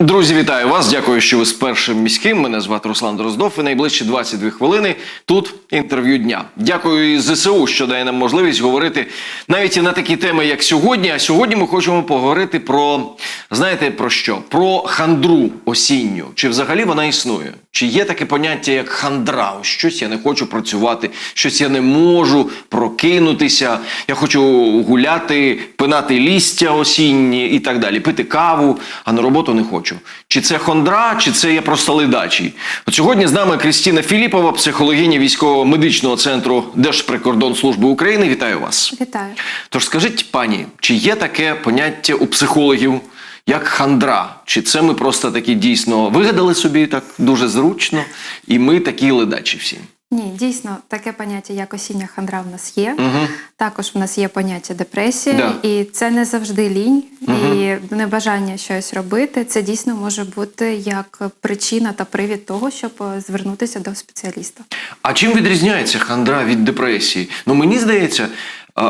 Друзі, вітаю вас! Дякую, що ви з першим міським. Мене звати Руслан Дроздов. І найближчі 22 хвилини тут інтерв'ю дня. Дякую і ЗСУ, що дає нам можливість говорити навіть і на такі теми, як сьогодні. А сьогодні ми хочемо поговорити про знаєте про що? Про хандру осінню. Чи взагалі вона існує? Чи є таке поняття як хандра? Ось Щось я не хочу працювати, щось я не можу прокинутися. Я хочу гуляти, пинати лістя осінні і так далі, пити каву, а на роботу не хочу. Чи це хондра, чи це я просто ледачий? От сьогодні з нами Крістіна Філіпова, психологиня військово-медичного центру Держприкордонслужби України. Вітаю вас. Вітаю. Тож скажіть, пані, чи є таке поняття у психологів? Як хандра, чи це ми просто такі дійсно вигадали собі так дуже зручно, і ми такі ледачі всі? Ні, дійсно, таке поняття, як осіння хандра, в нас є. Угу. Також в нас є поняття депресія, Да. і це не завжди лінь і небажання щось робити. Це дійсно може бути як причина та привід того, щоб звернутися до спеціаліста. А чим відрізняється хандра від депресії? Ну мені здається,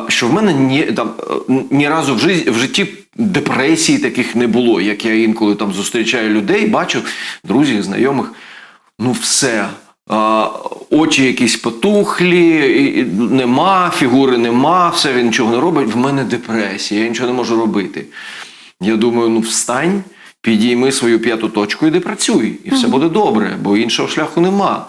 що в мене ні, там, е, ні разу в житті, в житті депресії таких не було. Як я інколи там зустрічаю людей, бачу друзів, знайомих. Ну все. Очі якісь потухлі, нема, фігури нема, все він нічого не робить. В мене депресія, я нічого не можу робити. Я думаю, ну встань, підійми свою п'яту точку і де працюй, і все буде добре, бо іншого шляху нема.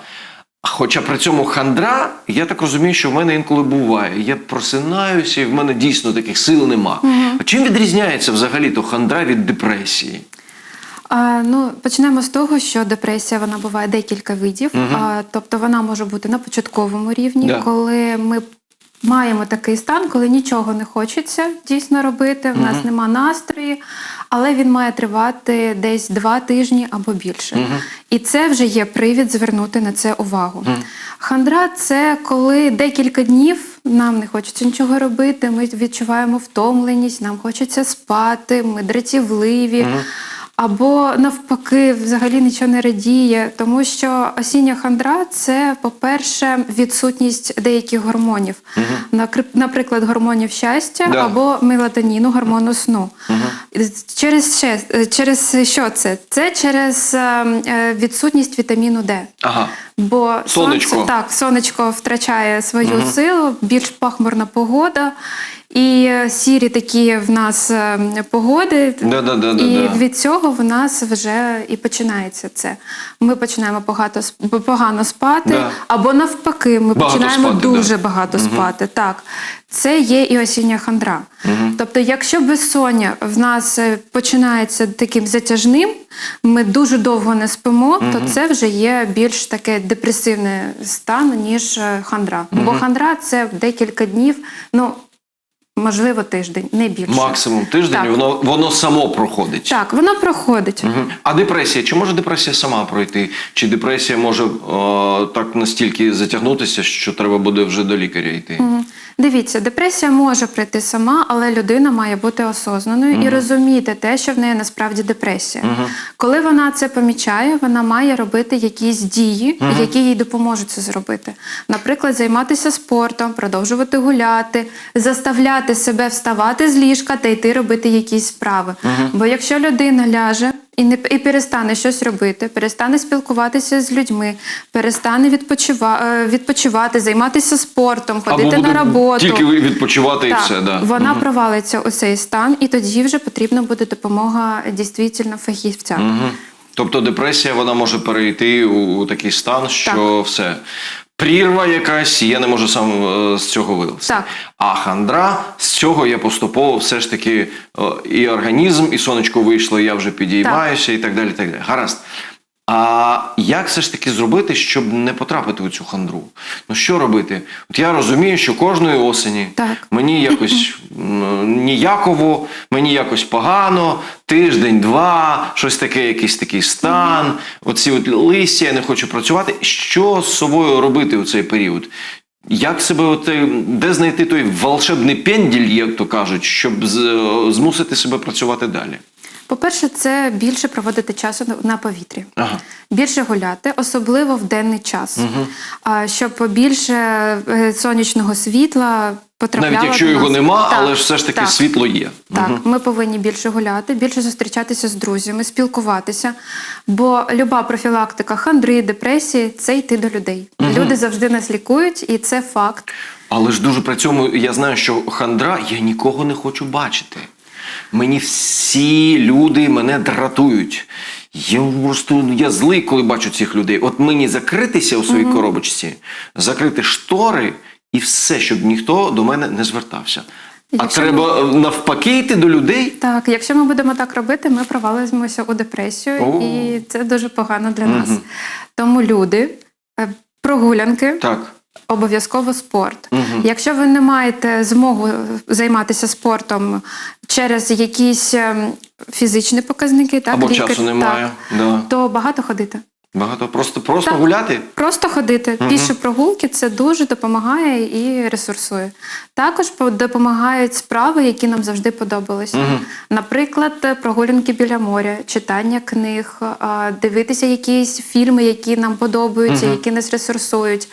Хоча при цьому хандра, я так розумію, що в мене інколи буває. Я просинаюся, і в мене дійсно таких сил нема. А чим відрізняється взагалі то хандра від депресії? А, ну, почнемо з того, що депресія вона буває декілька видів. А, тобто вона може бути на початковому рівні, Да. коли ми маємо такий стан, коли нічого не хочеться дійсно робити, в нас нема настрою, але він має тривати десь два тижні або більше. І це вже є привід звернути на це увагу. Хандра це коли декілька днів нам не хочеться нічого робити, ми відчуваємо втомленість, нам хочеться спати, ми дратівливі. Або навпаки, взагалі нічого не радіє, тому що осіння хандра це, по-перше, відсутність деяких гормонів, Накр- наприклад, гормонів щастя Да. або мелатоніну, гормону сну. Через, ще- через що це? Це через е, е, відсутність вітаміну Д. Ага. Бо Сонечко. сонце так, сонечко втрачає свою силу, більш пахмурна погода. І е, сірі такі в нас е, погоди, Да-да-да-да-да. і від цього в нас вже і починається це. Ми починаємо багато погано спати, Да. або навпаки, ми Багато починаємо спати, дуже да. багато спати. Так, це є і осіння хандра. Тобто, якщо безсоння в нас е, починається таким затяжним, ми дуже довго не спимо, то це вже є більш таке депресивний стан, ніж хандра. Бо хандра це декілька днів, ну можливо, тиждень, не більше. Максимум тиждень, Так. воно, воно само проходить. Так, вона проходить. Мгм. А депресія? Чи може депресія сама пройти? Чи депресія може о, так настільки затягнутися, що треба буде вже до лікаря йти? Мгм. Дивіться, депресія може прийти сама, але людина має бути осознаною і розуміти те, що в неї насправді депресія. Коли вона це помічає, вона має робити якісь дії, які їй допоможуть це зробити. Наприклад, займатися спортом, продовжувати гуляти, заставляти себе вставати з ліжка та йти робити якісь справи. Бо якщо людина ляже. І не і перестане щось робити, перестане спілкуватися з людьми, перестане відпочива, е, відпочивати, займатися спортом, ходити буде на роботу. Тільки відпочивати і все, да. Вона провалиться у цей стан, і тоді вже потрібна буде допомога дійсно фахівця. Мгм. Тобто депресія вона може перейти у, такий стан, що все. Прірва якась, і я не можу сам е, з цього вилезти. Так. А хандра з цього я поступово все ж таки е, і організм, і сонечко вийшло, і я вже підіймаюся, і так далі. так далі. Гаразд. А як все ж таки зробити, щоб не потрапити у цю хандру? Ну що робити? От я розумію, що кожної осені Так. мені якось ніяково, мені якось погано, тиждень, два, щось таке, якийсь такий стан. Оці от листя, я не хочу працювати. Що з собою робити у цей період? Як себе, от, де знайти той волшебний пенділь, як то кажуть, щоб змусити себе працювати далі? По-перше, це більше проводити часу на- повітрі. Ага. Більше гуляти, особливо в денний час, а, щоб більше е, сонячного світла Навіть якщо його нема, Так, але все ж таки так. світло є. Так, Мгм. ми повинні більше гуляти, більше зустрічатися з друзями, спілкуватися. Бо люба профілактика хандри, депресії це йти до людей. Люди завжди нас лікують, і це факт. Але ж дуже при цьому я знаю, що хандра я нікого не хочу бачити. Мені всі люди мене дратують. Я просто ну, я злий, коли бачу цих людей. От мені закритися у своїй коробочці, закрити штори і все, щоб ніхто до мене не звертався. А треба е, навпаки йти до людей. Так, якщо ми будемо так робити, ми провалимося у депресію, О. і це дуже погано для нас. Тому люди, е, прогулянки. Так. Обов'язково спорт. Угу. Якщо ви не маєте змогу займатися спортом через якісь ем, фізичні показники, так Або лікар- часу немає. так, Да. то багато ходити. Багато просто, просто Так. гуляти. Просто ходити. Піші прогулки це дуже допомагає і ресурсує. Також допомагають справи, які нам завжди подобалися. Наприклад, е, прогулянки біля моря, читання книг, дивитися якісь фільми, які нам подобаються, які нас ресурсують.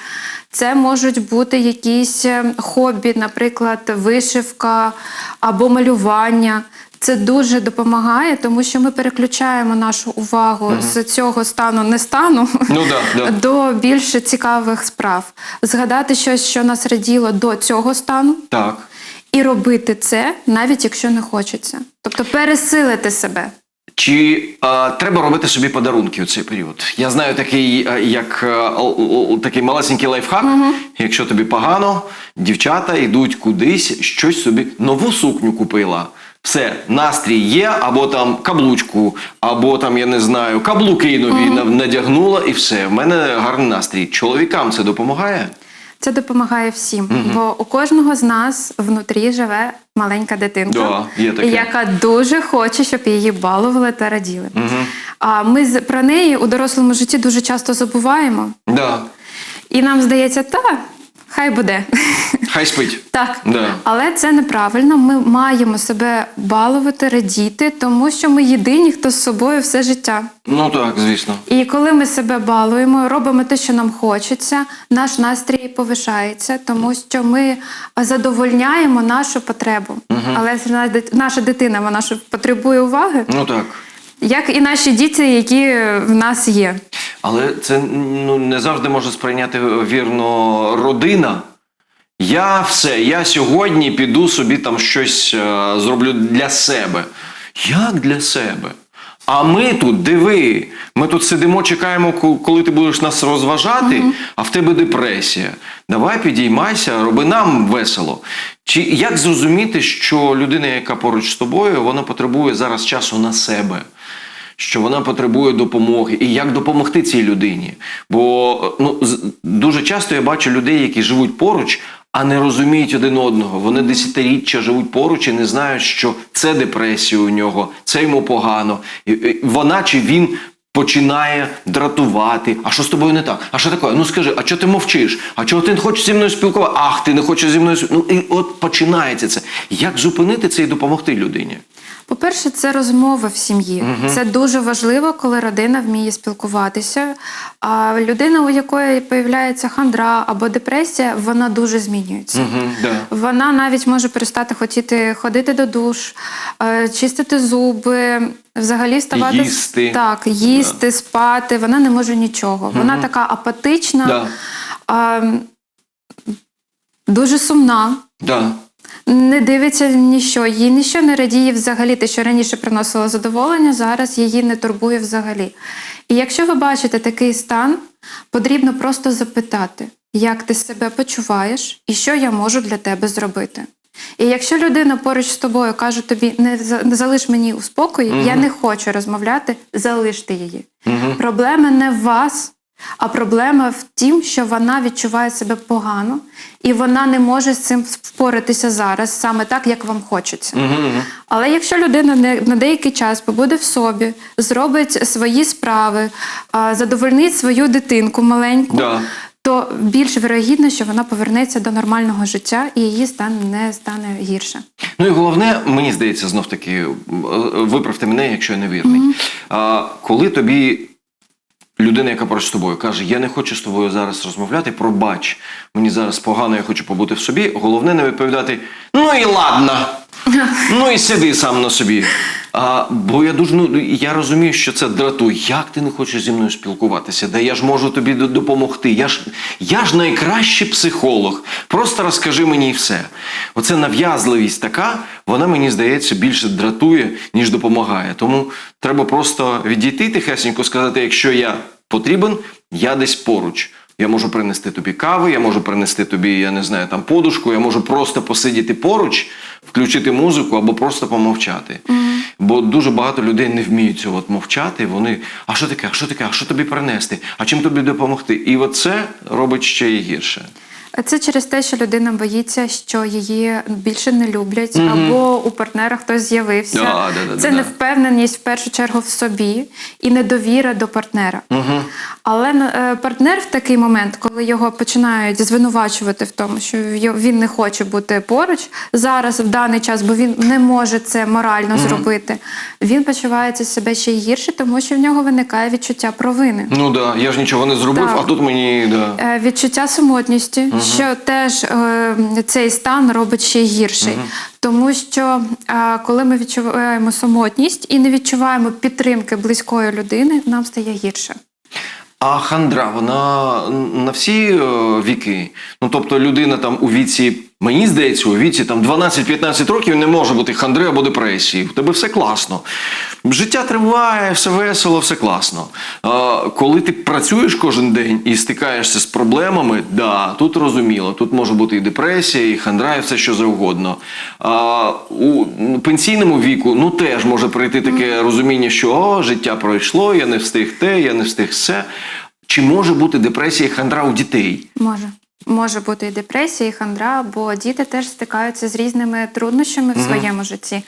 Це можуть бути якісь е, хобі, наприклад, вишивка або малювання. Це дуже допомагає, тому що ми переключаємо нашу увагу з цього стану не стану Ну да, да. до більш цікавих справ. Згадати щось, що нас раділо до цього стану, Так. і робити це, навіть якщо не хочеться. Тобто пересилити себе. Чи а, треба робити собі подарунки у цей період? Я знаю такий, а, як л- такий малесенький лайфхак. Якщо тобі погано, дівчата йдуть кудись, щось собі нову сукню купила. Все, настрій є, або там каблучку, або там, я не знаю, каблуки нові нав- надягнула, і все. В мене гарний настрій. Чоловікам це допомагає? Це допомагає всім, бо у кожного з нас внутрі живе маленька дитинка, Да, є таке. яка дуже хоче, щоб її балували та раділи. А ми про неї у дорослому житті дуже часто забуваємо, Да. і нам здається, та хай буде. Хай спить. Так, Да. але це неправильно. Ми маємо себе балувати, радіти, тому що ми єдині, хто з собою все життя. Ну так, звісно. І коли ми себе балуємо, робимо те, що нам хочеться, наш настрій повишається, тому що ми задовольняємо нашу потребу. Але наша дитина вона ж потребує уваги, Ну так. як і наші діти, які в нас є. Але це ну, не завжди може сприйняти вірно родина. Я все, я сьогодні піду собі там щось е, зроблю для себе. Як для себе? А ми тут, диви, ми тут сидимо, чекаємо, коли ти будеш нас розважати, а в тебе депресія. Давай підіймайся, роби нам весело. Чи як зрозуміти, що людина, яка поруч з тобою, вона потребує зараз часу на себе? що вона потребує допомоги, і як допомогти цій людині. Бо ну, дуже часто я бачу людей, які живуть поруч, а не розуміють один одного. Вони десятиріччя живуть поруч і не знають, що це депресія у нього, це йому погано. Вона чи він. Починає дратувати. А що з тобою не так? А що таке? Ну скажи, а чого ти мовчиш? А чого ти не хочеш зі мною спілкувати? Ах, ти не хочеш зі мною Ну і от починається це. Як зупинити це і допомогти людині? По-перше, це розмова в сім'ї. Це дуже важливо, коли родина вміє спілкуватися. А людина, у якої появляється хандра або депресія, вона дуже змінюється. Угу, да. Вона навіть може перестати хотіти ходити до душ, е, чистити зуби, взагалі ставати Їсти. так, їсти, спати. Вона не може нічого. Вона така апатична, Да. а, дуже сумна. Да. Не дивиться ніщо, їй ніщо не радіє взагалі. Те, що раніше приносило задоволення, зараз її не турбує взагалі. І якщо ви бачите такий стан, потрібно просто запитати, як ти себе почуваєш і що я можу для тебе зробити. І якщо людина поруч з тобою каже тобі, не, залиш мені у спокої, я не хочу розмовляти, залиште її. Проблема не в вас, а проблема в тім, що вона відчуває себе погано, і вона не може з цим впоратися зараз, саме так, як вам хочеться. Але якщо людина не- на деякий час побуде в собі, зробить свої справи, задовольнить свою дитинку маленьку, Да. то більш вирогідно, що вона повернеться до нормального життя і її стан не стане гірше. Ну і головне, мені здається, знов таки, е, виправте мене, якщо я не вірний. А, коли тобі людина, яка поруч з тобою, каже: Я не хочу з тобою зараз розмовляти, пробач, мені зараз погано, я хочу побути в собі. Головне не відповідати: ну і ладно. Ну і сиди сам на собі. А, бо я дуже ну я розумію, що це дратує. Як ти не хочеш зі мною спілкуватися? Да я ж можу тобі допомогти. Я ж я ж найкращий психолог. Просто розкажи мені все. Оце нав'язливість така, вона мені здається більше дратує, ніж допомагає. Тому треба просто відійти тихесенько, сказати, якщо я потрібен, я десь поруч. Я можу принести тобі кави, я можу принести тобі, я не знаю, там подушку, я можу просто посидіти поруч, включити музику або просто помовчати. Бо дуже багато людей не вміють цього от мовчати. Вони, а що таке, а що таке, а що тобі принести, а чим тобі допомогти? І оце робить ще і гірше. Це через те, що людина боїться, що її більше не люблять, або у партнера хтось з'явився. Да, да, да, це да. невпевненість в першу чергу в собі і недовіра до партнера. Але е, партнер в такий момент, коли його починають звинувачувати в тому, що він не хоче бути поруч зараз, в даний час, бо він не може це морально зробити, він почувається себе ще гірше, тому що в нього виникає відчуття провини. Ну да, я ж нічого не зробив, Так. а тут мені да. Е, Відчуття самотності, що теж е, цей стан робить ще гірший. Тому що е, коли ми відчуваємо самотність і не відчуваємо підтримки близької людини, нам стає гірше. А хандра, вона на всі е, віки. Ну тобто людина там у віці, мені здається, у віці там 12-15 років не може бути хандри або депресії. У тебе все класно. Життя триває, все весело, все класно. А, коли ти працюєш кожен день і стикаєшся з проблемами, да, тут розуміло, тут може бути і депресія, і хандра, і все що завгодно. А, у пенсійному віку ну теж може прийти таке розуміння, що о, життя пройшло, я не встиг те, я не встиг все. Чи може бути депресія і хандра у дітей? Може. Може бути і депресія, і хандра, бо діти теж стикаються з різними труднощами в своєму житті.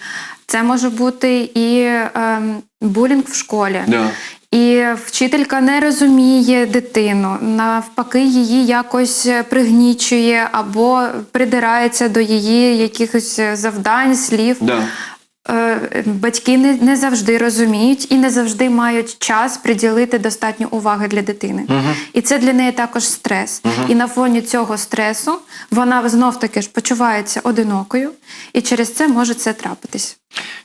Це може бути і ем, булінг в школі. Да. І вчителька не розуміє дитину, навпаки, її якось пригнічує або придирається до її якихось завдань, слів. Да. Е, Батьки не, не завжди розуміють і не завжди мають час приділити достатньо уваги для дитини. І це для неї також стрес. І на фоні цього стресу вона знов таки ж почувається одинокою, і через це може це трапитись.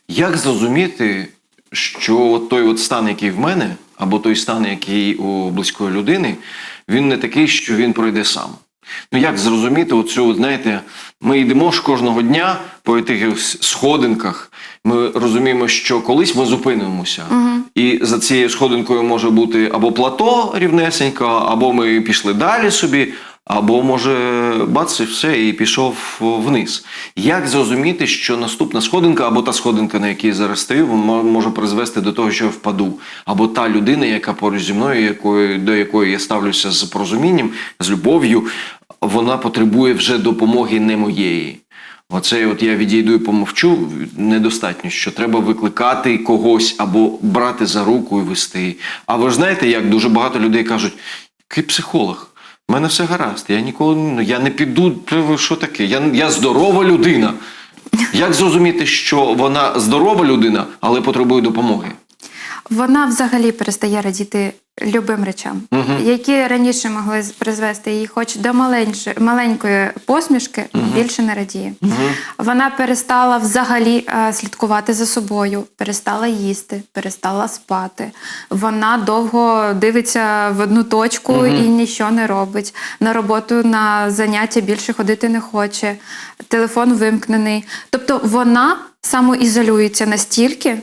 Як зрозуміти, що той от стан, який в мене, або той стан, який у близької людини, він не такий, що він пройде сам. Ну як зрозуміти оцю, знаєте, ми йдемо ж кожного дня по тих сходинках. Ми розуміємо, що колись ми зупинимося. І за цією сходинкою може бути або плато рівнесенько, або ми пішли далі собі, або може бац і все, і пішов вниз. Як зрозуміти, що наступна сходинка, або та сходинка, на якій зараз стою, мо- може призвести до того, що я впаду, або та людина, яка поруч зі мною, якою, до якої я ставлюся з порозумінням, з любов'ю, вона потребує вже допомоги не моєї. Оце от я відійду і помовчу недостатньо, що треба викликати когось або брати за руку і вести. А ви ж знаєте, як дуже багато людей кажуть, який психолог? У мене все гаразд, я ніколи ну, я не піду. Що таке? Я, я здорова людина. Як зрозуміти, що вона здорова людина, але потребує допомоги? Вона взагалі перестає радіти любим речам, які раніше могли призвести її хоч до маленьше, маленької посмішки, більше не радіє. Вона перестала взагалі е, слідкувати за собою, перестала їсти, перестала спати. Вона довго дивиться в одну точку і нічого не робить. На роботу, на заняття більше ходити не хоче, телефон вимкнений. Тобто вона самоізолюється настільки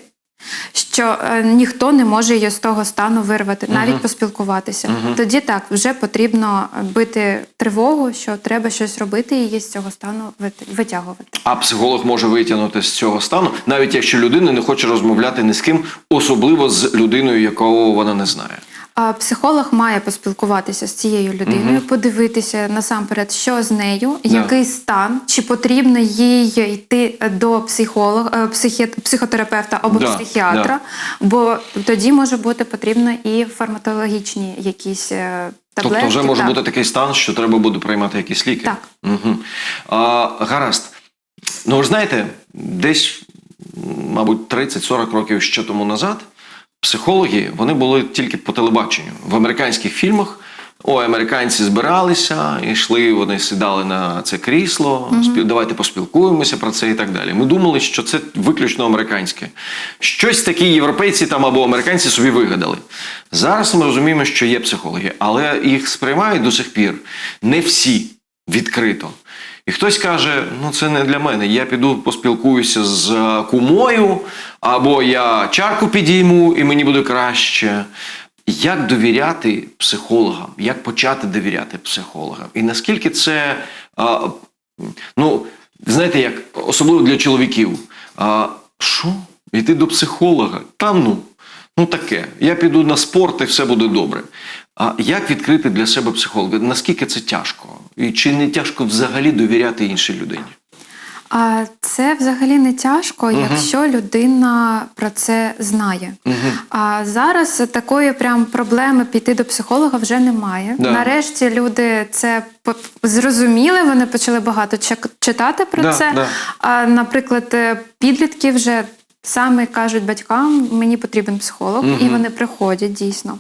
що е, ніхто не може її з того стану вирвати, навіть поспілкуватися. Тоді так вже потрібно бити тривогу, що треба щось робити і її з цього стану вит- витягувати. А психолог може витягнути з цього стану, навіть якщо людина не хоче розмовляти ні з ким, особливо з людиною, якого вона не знає. Психолог має поспілкуватися з цією людиною, подивитися насамперед, що з нею, Да. який стан, чи потрібно їй йти до психолога, е, психі- психотерапевта або Да, психіатра, бо тоді може бути потрібно і фармакологічні якісь е, таблетки. тобто вже може так. бути такий стан, що треба буде приймати якісь ліки. Так. Угу. А, гаразд. Ну, ви знаєте, десь, мабуть, 30-40 років ще тому назад психологи вони були тільки по телебаченню. В американських фільмах о, американці збиралися, йшли, вони сідали на це крісло, спів, давайте поспілкуємося про це і так далі. Ми думали, що це виключно американське. Щось такі європейці там або американці собі вигадали. Зараз ми розуміємо, що є психологи, але їх сприймають до сих пір не всі відкрито. І хтось каже: ну це не для мене. Я піду поспілкуюся з е, кумою, або я чарку підійму і мені буде краще. Як довіряти психологам? Як почати довіряти психологам? І наскільки це, а, ну, знаєте, як особливо для чоловіків, а, що? Йти до психолога? Та ну, ну таке. Я піду на спорт і все буде добре. А як відкрити для себе психолога? Наскільки це тяжко? І чи не тяжко взагалі довіряти іншій людині? А це взагалі не тяжко, якщо людина про це знає. А зараз такої прям проблеми піти до психолога вже немає. Да. Нарешті люди це зрозуміли, вони почали багато читати про Да, це. да. А, наприклад, е, підлітки вже саме кажуть батькам, мені потрібен психолог, і вони приходять дійсно.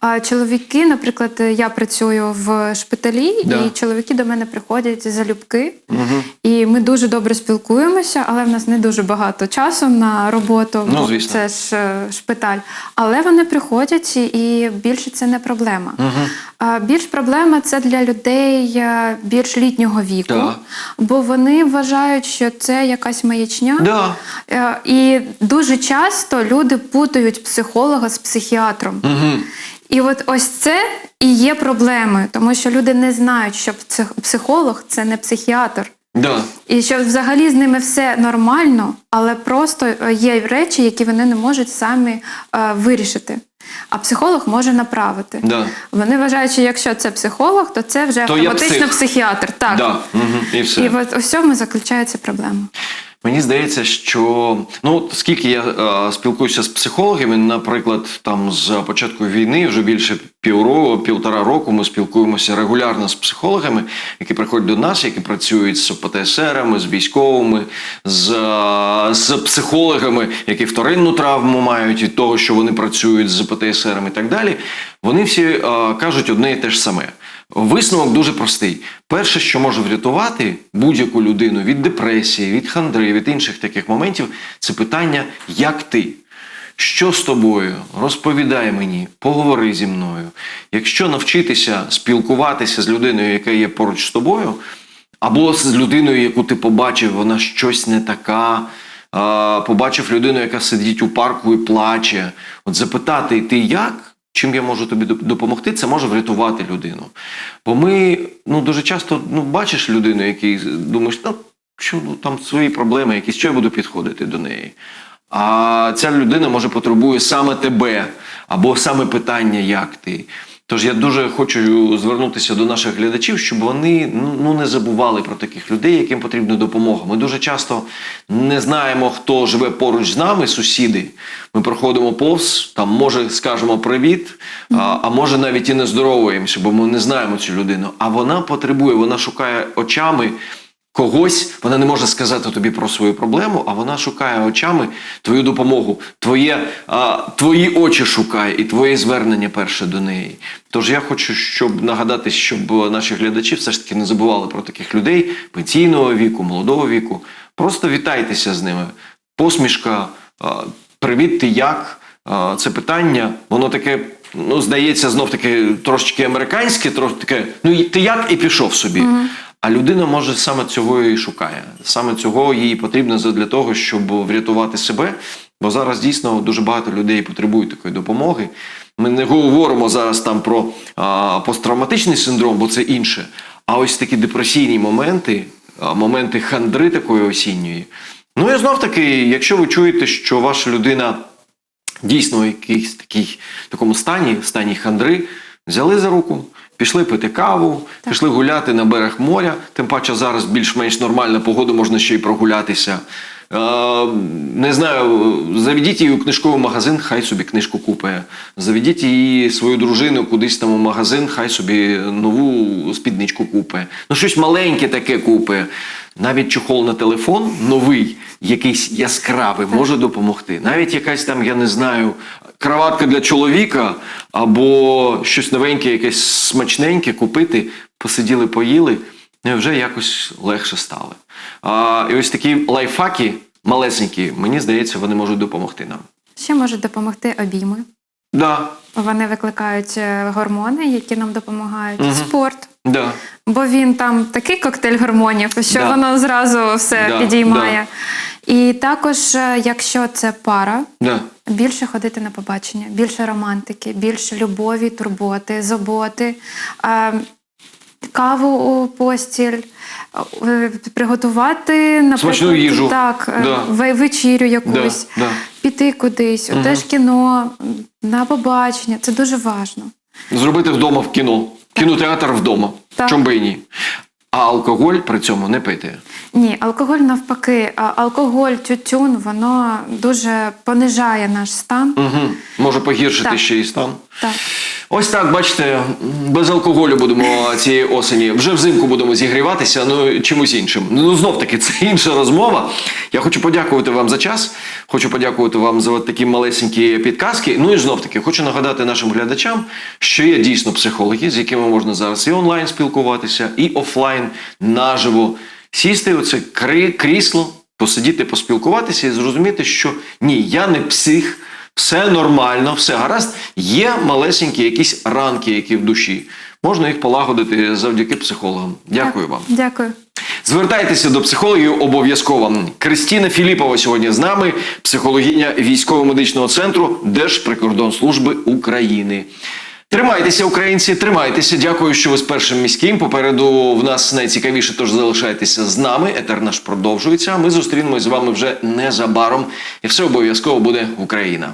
А чоловіки, наприклад, я працюю в шпиталі, Да. і чоловіки до мене приходять залюбки, і ми дуже добре спілкуємося, але в нас не дуже багато часу на роботу. Ну, звісно. Це ж е, шпиталь. Але вони приходять, і більше це не проблема. А більш проблема це для людей е, більш літнього віку, Так. бо вони вважають, що це якась маячня. Да. Е, І дуже часто люди путають психолога з психіатром. І от ось це і є проблемою, тому що люди не знають, що психолог це не психіатр. Да. І що взагалі з ними все нормально, але просто е, є речі, які вони не можуть самі е, вирішити. А психолог може направити. Да. Вони вважають, що якщо це психолог, то це вже То автоматично псих. психіатр. Так. Да. Угу. І все. І от у цьому заключається проблема. Мені здається, що ну скільки я е, спілкуюся з психологами, наприклад, там з початку війни, вже більше півроку, півтора року, ми спілкуємося регулярно з психологами, які приходять до нас, які працюють з ПТСРами, з військовими, з, е, з психологами, які вторинну травму мають від того, що вони працюють з ПТСРами і так далі. Вони всі е, кажуть одне і те ж саме. Висновок дуже простий. Перше, що може врятувати будь-яку людину від депресії, від хандри, від інших таких моментів, це питання, як ти. Що з тобою? Розповідай мені, поговори зі мною. Якщо навчитися спілкуватися з людиною, яка є поруч з тобою, або з людиною, яку ти побачив, вона щось не така. Побачив людину, яка сидить у парку і плаче. От запитати, ти як? Чим я можу тобі допомогти, це може врятувати людину. Бо ми ну, дуже часто ну, бачиш людину, який думаєш, ну, що ну, там свої проблеми, якісь, що я буду підходити до неї. А ця людина може потребує саме тебе, або саме питання, як ти. Тож я дуже хочу звернутися до наших глядачів, щоб вони ну, ну, не забували про таких людей, яким потрібна допомога. Ми дуже часто не знаємо, хто живе поруч з нами, сусіди. Ми проходимо повз, там може скажемо привіт, а, а може навіть і не здоровуємося, бо ми не знаємо цю людину. А вона потребує, вона шукає очами когось, вона не може сказати тобі про свою проблему, а вона шукає очами твою допомогу, твоє, а, твої очі шукає і твоє звернення перше до неї. Тож я хочу, щоб нагадати, щоб наші глядачі все ж таки не забували про таких людей пенсійного віку, молодого віку. Просто вітайтеся з ними. Посмішка, а, привіт, ти як? А, Це питання, воно таке, ну, здається, знов таки трошечки американське, трошки таке, ну ти як і пішов собі. А людина може саме цього і шукає. Саме цього їй потрібно для того, щоб врятувати себе. Бо зараз дійсно дуже багато людей потребують такої допомоги. Ми не говоримо зараз там про а, посттравматичний синдром, бо це інше. А ось такі депресійні моменти, а, моменти хандри такої осінньої. Ну і знов таки, якщо ви чуєте, що ваша людина дійсно в якійсь такій такому стані, стані хандри, взяли за руку, пішли пити каву, пішли гуляти на берег моря. Тим паче зараз більш-менш нормальна погода, можна ще й прогулятися. Е, не знаю, заведіть її у книжковий магазин, хай собі книжку купує. Заведіть її свою дружину кудись там у магазин, хай собі нову спідничку купує. Ну, щось маленьке таке купує. Навіть чохол на телефон новий, якийсь яскравий, може допомогти. Навіть якась там, я не знаю, краватка для чоловіка або щось новеньке, якесь смачненьке купити, посиділи, поїли, і вже якось легше стало. А, і ось такі лайфхаки малесенькі, мені здається, вони можуть допомогти нам. Ще можуть допомогти обійми. Да, Вони викликають е, гормони, які нам допомагають. Мгм. Спорт. Да. Бо він там такий коктейль гормонів, що Да. воно зразу все Да, підіймає. І також, е, якщо це пара, Да. більше ходити на побачення, більше романтики, більше любові, турботи, заботи, е, каву у постіль, е, приготувати наприклад, Смачну їжу. Так, Да. ве- вечерю якусь, Да, да. піти кудись, Мгм. теж кіно, на побачення. Це дуже важливо. Зробити вдома в кіно. Кінотеатр вдома. Так. Чом би і ні. А алкоголь при цьому не пити. Ні, алкоголь навпаки, алкоголь, тютюн, воно дуже понижає наш стан. Угу. Може погіршити Так. ще і стан. Так. Ось так, бачите, без алкоголю будемо цієї осені. Вже взимку будемо зігріватися, ну чимось іншим. Ну знов таки, це інша розмова. Я хочу подякувати вам за час. Хочу подякувати вам за такі малесенькі підказки. Ну і знов таки, хочу нагадати нашим глядачам, що є дійсно психологи, з якими можна зараз і онлайн спілкуватися, і офлайн наживо. Сісти у це крісло, посидіти, поспілкуватися і зрозуміти, що ні, я не псих. Все нормально, все гаразд. Є малесенькі якісь ранки, які в душі. Можна їх полагодити завдяки психологам. Дякую вам. Дякую. Звертайтеся до психологів обов'язково. Кристина Філіпова сьогодні з нами, психологиня військово-медичного центру Держприкордонслужби України. Тримайтеся, українці, тримайтеся. Дякую, що ви з першим міським. Попереду в нас найцікавіше, тож залишайтеся з нами. Етер наш продовжується. Ми зустрінемось з вами вже незабаром. І все обов'язково буде Україна.